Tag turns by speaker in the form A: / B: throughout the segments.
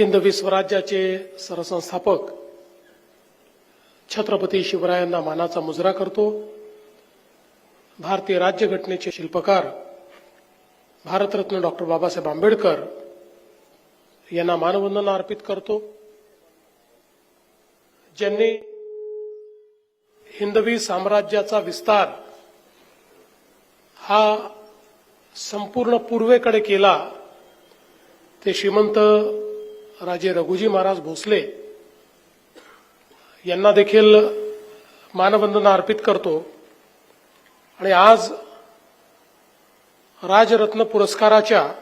A: हिंदवी स्वराज्याचे सरसंस्थापक छत्रपती शिवरायांना मानाचा मुजरा करतो. भारतीय राज्यघटनेचे शिल्पकार भारतरत्न डॉक्टर बाबासाहेब आंबेडकर यांना मानवंदना अर्पित करतो. ज्यांनी हिंदवी साम्राज्याचा विस्तार हा संपूर्ण पूर्वेकडे केला ते श्रीमंत राजे रघुजी महाराज भोसले यांना देखील मानवंदना अर्पित करतो. आणि आज राजरत्न पुरस्काराच्या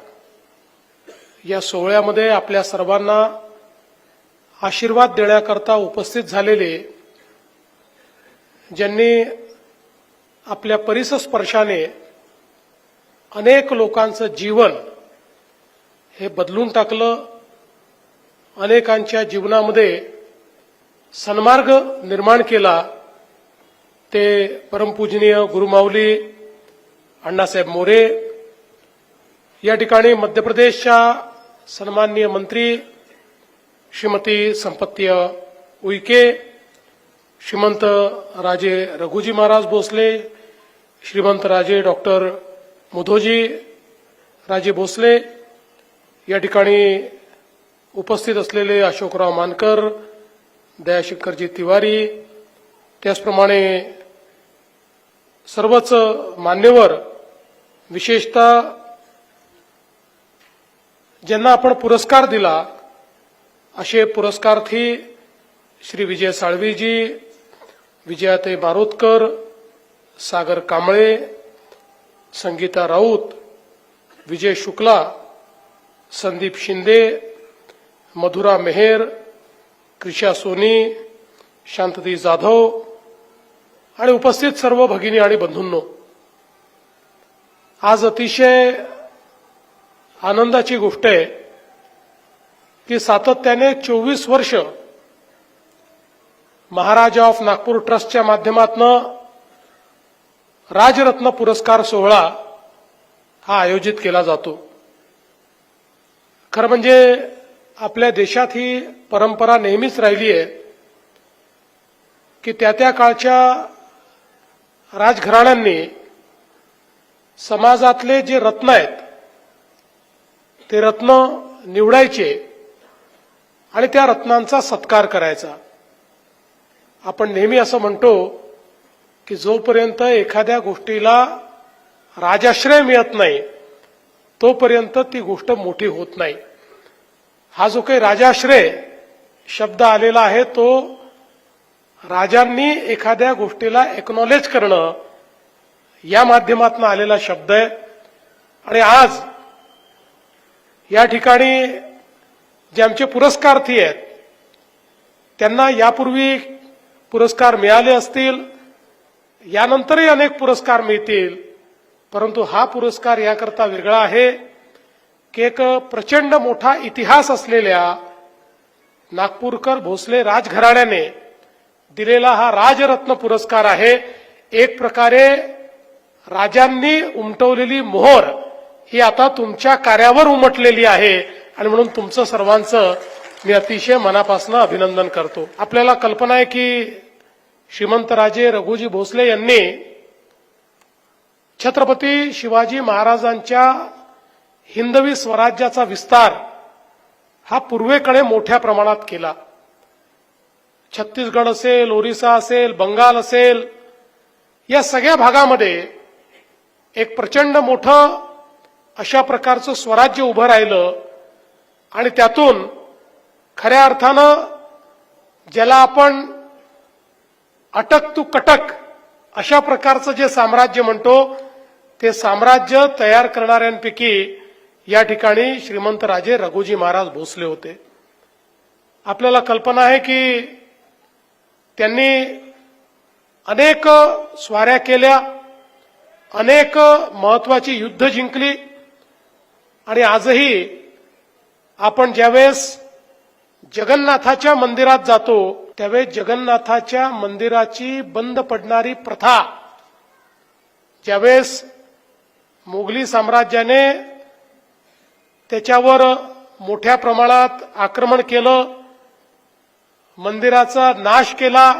A: या सोहळ्यामध्ये आपल्या सर्वांना आशीर्वाद देण्याकरता उपस्थित झालेले ज्यांनी आपल्या परिसस्पर्शाने अनेक लोकांचं जीवन हे बदलून टाकलं अनेकांच्या जीवनामध्ये सन्मार्ग निर्माण केला. ते परमपूजनीय गुरुमाऊली अण्णासाहेब मोरे या ठिकाणी मध्य प्रदेशच्या सन्माननीय मंत्री श्रीमती संपत्ती उईके श्रीमंत राजे रघुजी महाराज भोसले श्रीमंत राजे डॉक्टर मुधोजी राजे भोसले या ठिकाणी उपस्थित असलेले अशोकराव मानकर दयाशंकरजी तिवारी त्याचप्रमाणे सर्वच मान्यवर विशेषतः ज्यांना आपण पुरस्कार दिला असे पुरस्कार्थी श्री विजय साळवीजी विजयाताई बारोतकर सागर कांबळे संगीता राऊत विजय शुक्ला संदीप शिंदे मधुरा मेहेर क्रिशा सोनी शांतती जाधव आणि उपस्थित सर्व भगिनी आणि बंधूंनो. आज अतिशय आनंदाची गोष्ट आहे की सातत्याने चोवीस वर्ष महाराजा ऑफ नागपूर ट्रस्टच्या माध्यमातून राजरत्न पुरस्कार सोहळा हा आयोजित केला जातो. खरं म्हणजे आपल्या देशात ही परंपरा नेहमीच राहिली आहे की त्या त्या काळच्या राजघराण्यांनी समाजातले जे रत्न आहेत ते रत्न निवडायचे आणि त्या रत्नांचा सत्कार करायचा. आपण नेहमी असं म्हणतो की जोपर्यंत एखाद्या गोष्टीला राजाश्रय मिळत नाही तोपर्यंत ती गोष्ट मोठी होत नाही. हा जो काही राजाश्रय शब्द आलेला आहे तो राजांनी एखाद्या गोष्टीला एक्नॉलेज करणं या माध्यमातून आलेला शब्द आहे. आणि आज या ठिकाणी जे आमचे पुरस्कार्थी आहेत त्यांना यापूर्वी पुरस्कार मिळाले असतील यानंतरही अनेक पुरस्कार मिळतील परंतु हा पुरस्कार याकरता वेगळा आहे. की एक प्रचंड मोठा इतिहास असलेल्या नागपूरकर भोसले राजघराण्याने दिलेला हा राजरत्न पुरस्कार आहे. एक प्रकारे राजांनी उमटवलेली मोहर ही आता तुमच्या कार्यावर उमटलेली आहे आणि म्हणून तुमचं सर्वांचं मी अतिशय मनापासून अभिनंदन करतो. आपल्याला कल्पना आहे की श्रीमंतराजे रघुजी भोसले यांनी छत्रपती शिवाजी महाराजांच्या हिंदवी स्वराज्याचा विस्तार हा पूर्वेकडे मोठ्या प्रमाणात केला. छत्तीसगड असेल ओरिसा असेल बंगाल असेल या सगळ्या भागामध्ये एक प्रचंड मोठं अशा प्रकारचं स्वराज्य उभं राहिलं आणि त्यातून खऱ्या अर्थानं ज्याला आपण अटक तू कटक अशा प्रकारचं जे साम्राज्य म्हणतो ते साम्राज्य तयार करणाऱ्यांपैकी या ठिकाणी श्रीमंत राजे रघुजी महाराज भोसले होते. आपल्याला कल्पना आहे की त्यांनी अनेक स्वाऱ्या केल्या अनेक महत्वाची युद्ध जिंकली आणि आजही आपण ज्यावेळेस जगन्नाथाच्या मंदिरात जातो त्यावेळेस जगन्नाथाच्या मंदिराची बंद पडणारी प्रथा ज्यावेळेस मुघली साम्राज्याने त्याच्यावर मोठ्या प्रमाणात आक्रमण केलं मंदिराचा नाश केला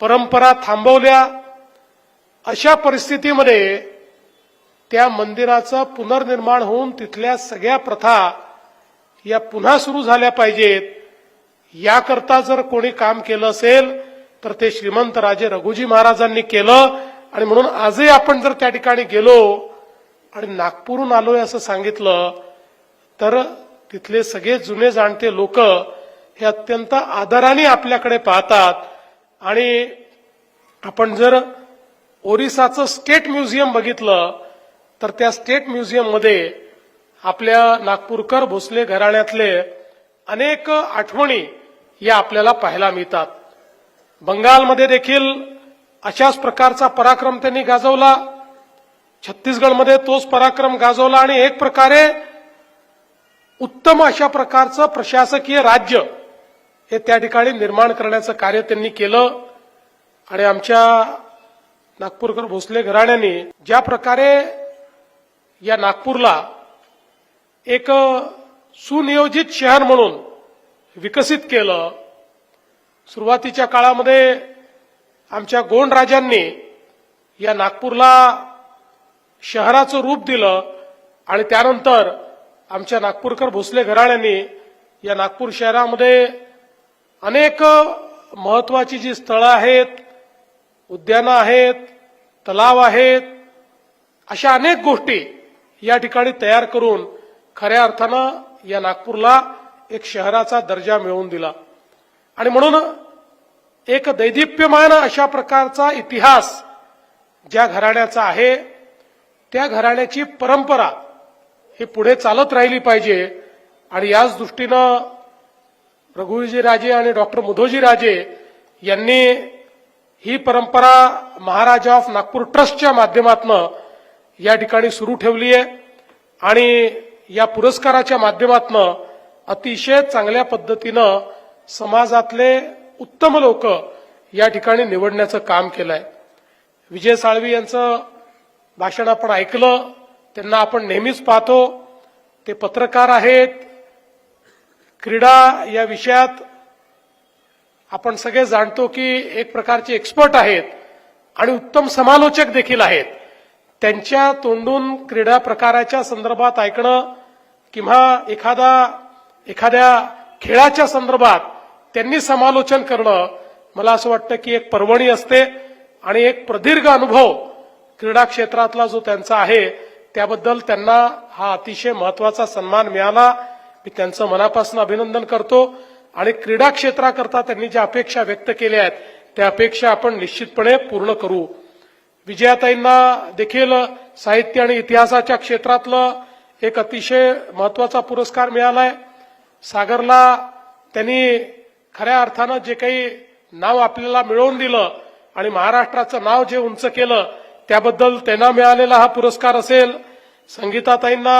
A: परंपरा थांबवल्या. अशा परिस्थितीमध्ये त्या मंदिराचं पुनर्निर्माण होऊन तिथल्या सगळ्या प्रथा या पुन्हा सुरू झाल्या पाहिजेत. याकरता जर कोणी काम केलं असेल तर ते श्रीमंत राजे रघुजी महाराजांनी केलं. आणि म्हणून आजही आपण जर त्या ठिकाणी गेलो आणि नागपूरहून आलोय असं सांगितलं तर तिथले सगळे जुने जाणते लोक हे अत्यंत आदराने आपल्याकडे पाहतात. आणि आपण जर ओरिसाचं स्टेट म्युझियम बघितलं तर त्या स्टेट म्युझियममध्ये आपल्या नागपूरकर भोसले घराण्यातले अनेक आठवणी या आपल्याला पाहायला मिळतात. बंगालमध्ये देखील अशाच प्रकारचा पराक्रम त्यांनी गाजवला. छत्तीसगडमध्ये तोच पराक्रम गाजवला आणि एक प्रकारे उत्तम अशा प्रकारचं प्रशासकीय राज्य हे त्या ठिकाणी निर्माण करण्याचं कार्य त्यांनी केलं. आणि आमच्या नागपूरकर भोसले घराण्याने ज्या प्रकारे या नागपूरला एक सुनियोजित शहर म्हणून विकसित केलं सुरुवातीच्या काळामध्ये आमच्या गोंड राजांनी या नागपूरला शहराचं रूप दिलं आणि त्यानंतर आमच्या नागपूरकर भोसले घराण्यांनी या नागपूर शहरामध्ये अनेक महत्वाची जी स्थळं आहेत उद्यानं आहेत तलाव आहेत अशा अनेक गोष्टी या ठिकाणी तयार करून खऱ्या अर्थानं या नागपूरला एक शहराचा दर्जा मिळवून दिला. आणि म्हणून एक दैदिप्यमान अशा प्रकारचा इतिहास ज्या घराण्याचा आहे त्या घराण्याची परंपरा ही पुढे चालत राहिली पाहिजे. आणि याच दृष्टीनं रघुजी राजे आणि डॉक्टर मुधोजी राजे यांनी ही परंपरा महाराजा ऑफ नागपूर ट्रस्टच्या माध्यमातून या ठिकाणी सुरू ठेवली आहे आणि या पुरस्काराच्या माध्यमातून अतिशय चांगल्या पद्धतीनं समाजातले उत्तम लोक या ठिकाणी निवडण्याचं काम केलंय. विजय साळवी यांचं भाषण आपण ऐकलं त्यांना आपण नेहमीच पाहतो. ते पत्रकार आहेत. क्रीडा या विषयात आपण सगळे जाणतो की एक प्रकारचे एक्सपर्ट आहेत आणि उत्तम समालोचक देखील आहेत. त्यांच्या तोंडून क्रीडा प्रकाराच्या संदर्भात ऐकणं किंवा एखादा एखाद्या खेळाच्या संदर्भात त्यांनी समालोचन करणं मला असं वाटतं की एक पर्वणी असते आणि एक प्रदीर्घ अनुभव क्रीडा क्षेत्रातला जो त्यांचा आहे त्याबद्दल त्यांना हा अतिशय महत्त्वाचा सन्मान मिळाला. मी त्यांचं मनापासून अभिनंदन करतो. आणि क्रीडा क्षेत्राकरता त्यांनी ज्या अपेक्षा व्यक्त केल्या आहेत त्या अपेक्षा आपण निश्चितपणे पूर्ण करू. विजयाताईंना देखील साहित्य आणि इतिहासाच्या क्षेत्रातलं एक अतिशय महत्त्वाचा पुरस्कार मिळालाय. सागरला त्यांनी खऱ्या अर्थानं जे काही नाव आपल्याला मिळवून दिलं आणि महाराष्ट्राचं नाव जे उंच केलं त्याबद्दल त्यांना मिळालेला हा पुरस्कार असेल संगीताताईंना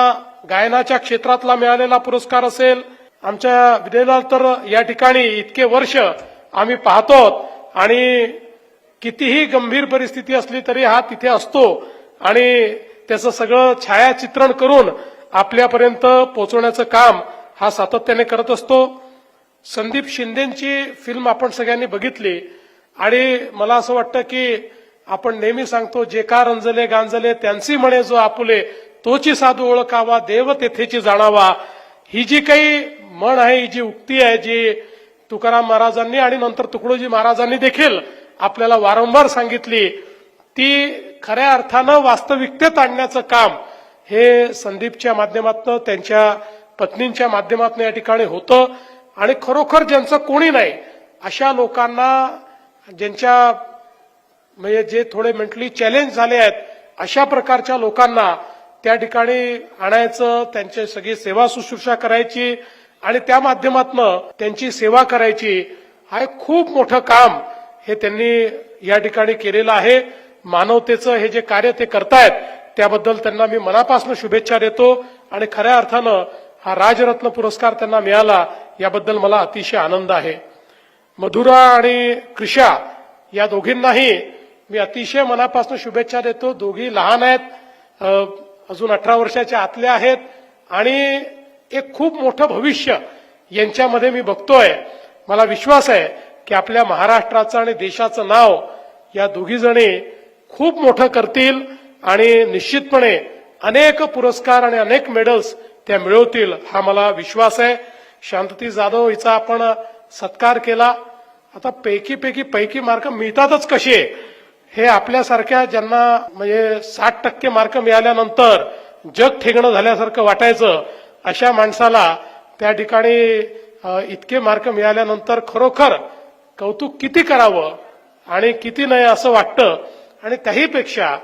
A: गायनाच्या क्षेत्रातला मिळालेला पुरस्कार असेल आमच्या विजयलाल तर या ठिकाणी इतके वर्ष आम्ही पाहतो आणि कितीही गंभीर परिस्थिती असली तरी हा तिथे असतो आणि त्याचं सगळं छायाचित्रण करून आपल्यापर्यंत पोहोचवण्याचं काम हा सातत्याने करत असतो. संदीप शिंदेची फिल्म आपण सगळ्यांनी बघितली आणि मला असं वाटतं की आपण नेहमी सांगतो जे का रंजले गांजले त्यांची म्हणे जो आपुले तोची साधू ओळखावा देव तेथेची जाणावा. ही जी काही म्हण आहे ही जी उक्ती आहे जी तुकाराम महाराजांनी आणि नंतर तुकडोजी महाराजांनी देखील आपल्याला वारंवार सांगितली ती खऱ्या अर्थानं वास्तविकतेत आणण्याचं काम हे संदीपच्या माध्यमातून त्यांच्या पत्नींच्या माध्यमातून या ठिकाणी होतं. आणि खरोखर ज्यांचं कोणी नाही अशा लोकांना ज्यांच्या म्हणजे जे थोडे मेंटली चॅलेंज झाले आहेत अशा प्रकारच्या लोकांना त्या ठिकाणी आणायचं त्यांची सगळी सेवा शुश्रूषा करायची आणि त्या माध्यमातनं त्यांची सेवा करायची हा एक खूप मोठं काम हे त्यांनी या ठिकाणी केलेलं आहे. मानवतेचं हे जे कार्य ते करतायत त्याबद्दल त्यांना मी मनापासून शुभेच्छा देतो आणि खऱ्या अर्थानं हा राजरत्न पुरस्कार त्यांना मिळाला याबद्दल मला अतिशय आनंद आहे. मधुरा आणि कृषा या दोघींनाही मी अतिशय मनापासून शुभेच्छा देतो. दोघी लहान आहेत. अजून अठरा वर्षाच्या आतल्या आहेत. आणि एक खूप मोठं भविष्य यांच्यामध्ये मी बघतोय. मला विश्वास आहे की आपल्या महाराष्ट्राचं आणि देशाचं नाव या दोघीजणी खूप मोठं करतील आणि निश्चितपणे अनेक पुरस्कार आणि अनेक मेडल्स त्या मिळवतील हा मला विश्वास आहे. शांतती जाधव हिचा आपण सत्कार केला. आता पैकी पैकी पैकी मार्क मिळतातच कसे? हे आपल्यासारख्या ज्यांना म्हणजे साठ टक्के मार्क मिळाल्यानंतर जग ठेगणं झाल्यासारखं वाटायचं अशा माणसाला त्या ठिकाणी इतके मार्क मिळाल्यानंतर खरोखर कौतुक किती करावं आणि किती नाही असं वाटतं. आणि त्याहीपेक्षा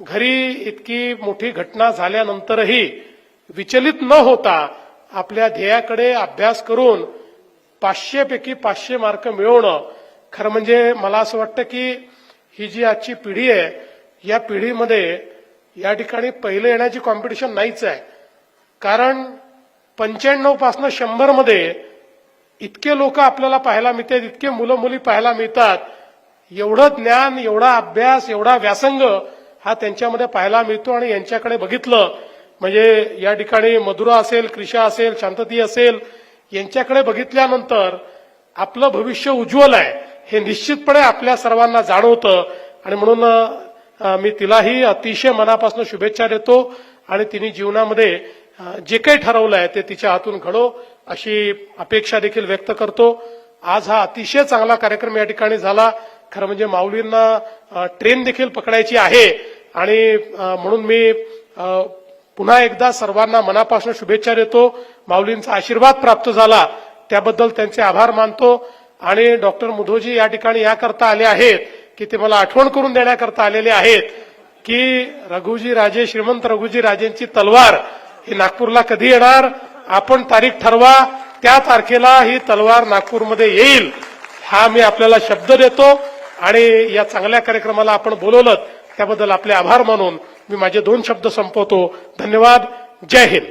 A: घरी इतकी मोठी घटना झाल्यानंतरही विचलित न होता आपल्या ध्येयाकडे अभ्यास करून पाचशेपैकी पाचशे मार्क मिळवणं खरं म्हणजे मला असं वाटतं की ही जी आजची पिढी आहे या पिढीमध्ये या ठिकाणी पहिलं येण्याची कॉम्पिटिशन नाहीच आहे. कारण पंच्याण्णव पासनं शंभरमध्ये इतके लोक आपल्याला पाहायला मिळतात इतके मुलं मुली पाहायला मिळतात एवढं ज्ञान एवढा अभ्यास एवढा व्यासंग हा त्यांच्यामध्ये पाहायला मिळतो आणि यांच्याकडे बघितलं म्हणजे या ठिकाणी मधुरा असेल क्रिशा असेल शांतती असेल यांच्याकडे बघितल्यानंतर आपलं भविष्य उज्ज्वल आहे. हे निश्चितपणे आपल्या सर्वांना जाणवतं. आणि म्हणून मी तिलाही अतिशय मनापासून शुभेच्छा देतो आणि तिने जीवनामध्ये जे काही ठरवलं आहे ते तिच्या हातून घडो अशी अपेक्षा देखील व्यक्त करतो. आज हा अतिशय चांगला कार्यक्रम या ठिकाणी झाला. खरं म्हणजे माऊलींना ट्रेन देखील पकडायची आहे. आणि म्हणून मी पुन्हा एकदा सर्वांना मनापासून शुभेच्छा देतो. माऊलींचा आशीर्वाद प्राप्त झाला. त्याबद्दल त्यांचे आभार मानतो. आणि डॉक्टर मुधोजी या ठिकाणी याकरता आले आहेत की ते मला आठवण करून देण्याकरता आलेले आहेत की रघुजी राजे श्रीमंत रघुजी राजेंची तलवार ही नागपूरला कधी येणार? आपण तारीख ठरवा. त्या तारखेला ही तलवार नागपूरमध्ये येईल हा मी आपल्याला शब्द देतो. आणि या चांगल्या कार्यक्रमाला आपण बोलवलं त्याबद्दल आपले आभार मानून मी माझे दोन शब्द संपवतो. धन्यवाद. जय हिंद.